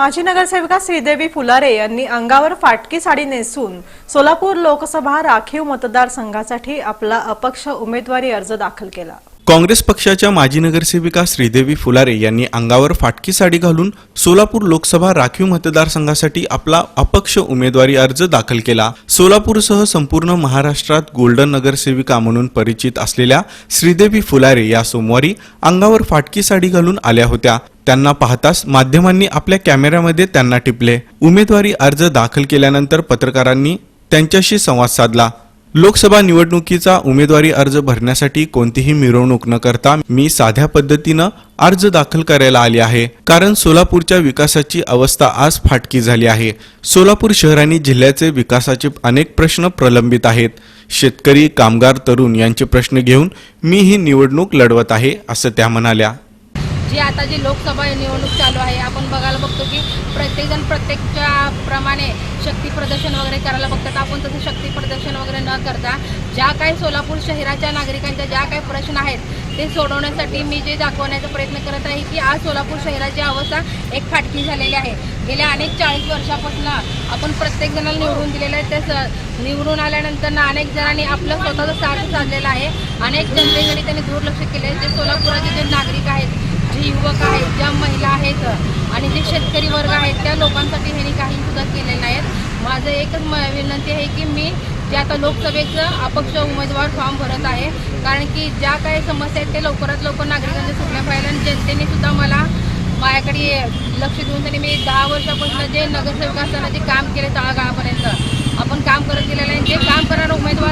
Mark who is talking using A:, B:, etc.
A: माजी नगरसेविका श्रीदेवी फुलारे यांनी अंगावर फाटकी साडी नेसून सोलापूर लोकसभा राखीव मतदारसंघासाठी आपला अपक्ष उमेदवारी अर्ज दाखल केला.
B: काँग्रेस पक्षाच्या माजी नगरसेविका श्रीदेवी फुलारे यांनी अंगावर फाटकी साडी घालून सोलापूर लोकसभा राखीव मतदारसंघासाठी आपला अपक्ष उमेदवारी अर्ज दाखल केला. सोलापूरसह संपूर्ण महाराष्ट्रात गोल्डन नगरसेविका म्हणून परिचित असलेल्या श्रीदेवी फुलारे या सोमवारी अंगावर फाटकी साडी घालून आल्या होत्या. त्यांना पाहताच माध्यमांनी आपल्या कॅमेऱ्यामध्ये त्यांना टिपले. उमेदवारी अर्ज दाखल केल्यानंतर पत्रकारांनी त्यांच्याशी संवाद साधला. लोकसभा निवडणुकीचा उमेदवारी अर्ज भरण्यासाठी कोणतीही मिरवणूक न करता मी साध्या पद्धतीनं अर्ज दाखल करायला आले आहे. कारण सोलापूरच्या विकासाची अवस्था आज फाटकी झाली आहे. सोलापूर शहर आणि जिल्ह्याचे विकासाचे अनेक प्रश्न प्रलंबित आहेत. शेतकरी कामगार तरुण यांचे प्रश्न घेऊन मी ही निवडणूक लढवत आहे असं त्या म्हणाल्या.
C: जी आता जी लोकसभा निवडणूक चालू आहे आपण बघायला बघतो की प्रत्येकजण प्रत्येकच्या प्रमाणे शक्ती प्रदर्शन वगैरे करायला बघतात. आपण तसं शक्ती प्रदर्शन वगैरे न करता ज्या काही सोलापूर शहराच्या नागरिकांच्या ज्या काही प्रश्न आहेत ते सोडवण्यासाठी मी जे दाखवण्याचा प्रयत्न करत आहे की आज सोलापूर शहराची अवस्था एक फाटकी झालेली आहे. गेल्या अनेक चाळीस वर्षापासून आपण प्रत्येक जणाला निवडून दिलेलं आहे. त्या स- निवडून आल्यानंतर अनेक जणांनी आपलं स्वतःचं साथ साधलेलं आहे. अनेक जनतेकडे त्यांनी दुर्लक्ष केले आहे जे सोलापुराचे जे नागरिक आहेत जे युवक आहेत ज्या महिला आहेत आणि जे शेतकरी वर्ग आहेत त्या लोकांसाठी ह्यांनी काही सुद्धा केलेलं नाहीत. माझं एकच म विनंती आहे की मी जे आता लोकसभेचं अपक्ष उमेदवार फॉर्म भरत आहे कारण की ज्या काही समस्या आहेत ते लवकरात लवकर नागरिकांच्या सुटल्या पाहिजे आणि जनतेने सुद्धा मला माझ्याकडे लक्ष देऊन त्यांनी मी दहा वर्षापासून जे नगरसेवक असताना जे काम केले तळागाळापर्यंत आपण काम करत गेलेलं आहे. जे काम करणारा उमेदवार